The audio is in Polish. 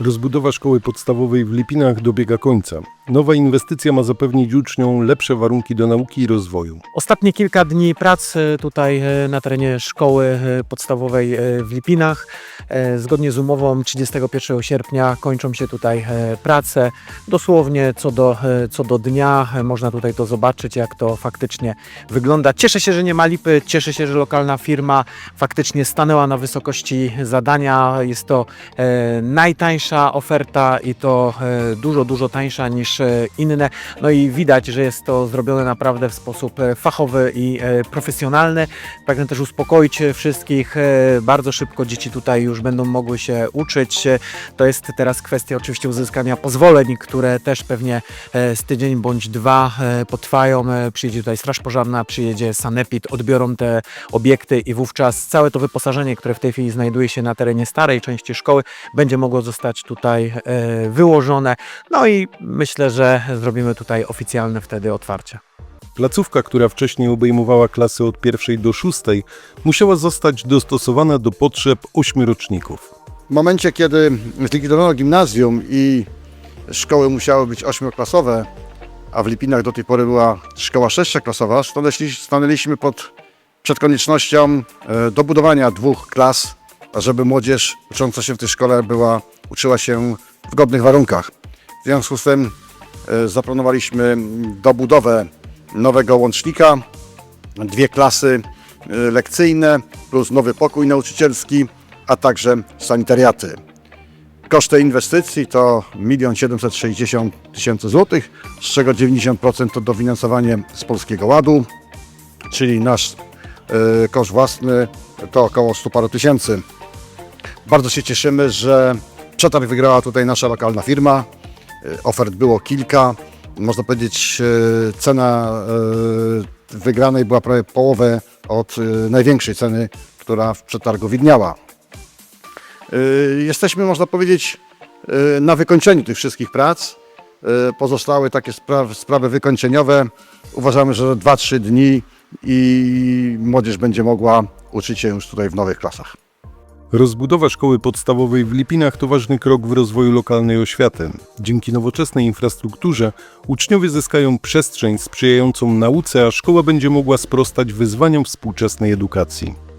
Rozbudowa szkoły podstawowej w Lipinach dobiega końca. Nowa inwestycja ma zapewnić uczniom lepsze warunki do nauki i rozwoju. Ostatnie kilka dni pracy tutaj e, na terenie szkoły e, podstawowej e, w Lipinach. Zgodnie z umową 31 sierpnia kończą się tutaj prace. Dosłownie co do, co do dnia można tutaj to zobaczyć, jak to faktycznie wygląda. Cieszę się, że nie ma lipy, cieszę się, że lokalna firma faktycznie stanęła na wysokości zadania. Jest to najtańsza oferta i to dużo, dużo tańsza niż e, inne. No i widać, że jest to zrobione naprawdę w sposób e, fachowy i e, profesjonalny. Pragnę też uspokoić wszystkich. Bardzo szybko dzieci tutaj już będą mogły się uczyć. To jest teraz kwestia oczywiście uzyskania pozwoleń, które też pewnie z tydzień bądź dwa potrwają. Przyjedzie tutaj Straż Pożarna, przyjedzie Sanepid, odbiorą te obiekty i wówczas całe to wyposażenie, które w tej chwili znajduje się na terenie starej części szkoły, będzie mogło zostać tutaj wyłożone. No i myślę, że zrobimy tutaj oficjalne wtedy otwarcie. Placówka, która wcześniej obejmowała klasy od pierwszej do szóstej, musiała zostać dostosowana do potrzeb ośmioroczników. W momencie, kiedy zlikwidowano gimnazjum i szkoły musiały być ośmioklasowe, a w Lipinach do tej pory była szkoła sześcioklasowa, stanęli- stanęliśmy pod, przed koniecznością e, dobudowania dwóch klas, żeby młodzież ucząca się w tej szkole była, uczyła się w godnych warunkach. W związku z tym zaplanowaliśmy dobudowę nowego łącznika, dwie klasy e, lekcyjne plus nowy pokój nauczycielski, a także sanitariaty. Koszt tej inwestycji to 1 760 tysięcy złotych, z czego 90% to dofinansowanie z Polskiego Ładu, czyli nasz e, koszt własny to około 100 paru tysięcy. Bardzo się cieszymy, że przetarg wygrała tutaj nasza lokalna firma. E, Ofert było kilka. Można powiedzieć, e, cena e, wygranej była prawie połowę od największej ceny, która w przetargu widniała. Jesteśmy, można powiedzieć, na wykończeniu tych wszystkich prac. Pozostały takie sprawy wykończeniowe. Uważamy, że 2-3 dni i młodzież będzie mogła uczyć się już tutaj w nowych klasach. Rozbudowa szkoły podstawowej w Lipinach to ważny krok w rozwoju lokalnej oświaty. Dzięki nowoczesnej infrastrukturze uczniowie zyskają przestrzeń sprzyjającą nauce, a szkoła będzie mogła sprostać wyzwaniom współczesnej edukacji.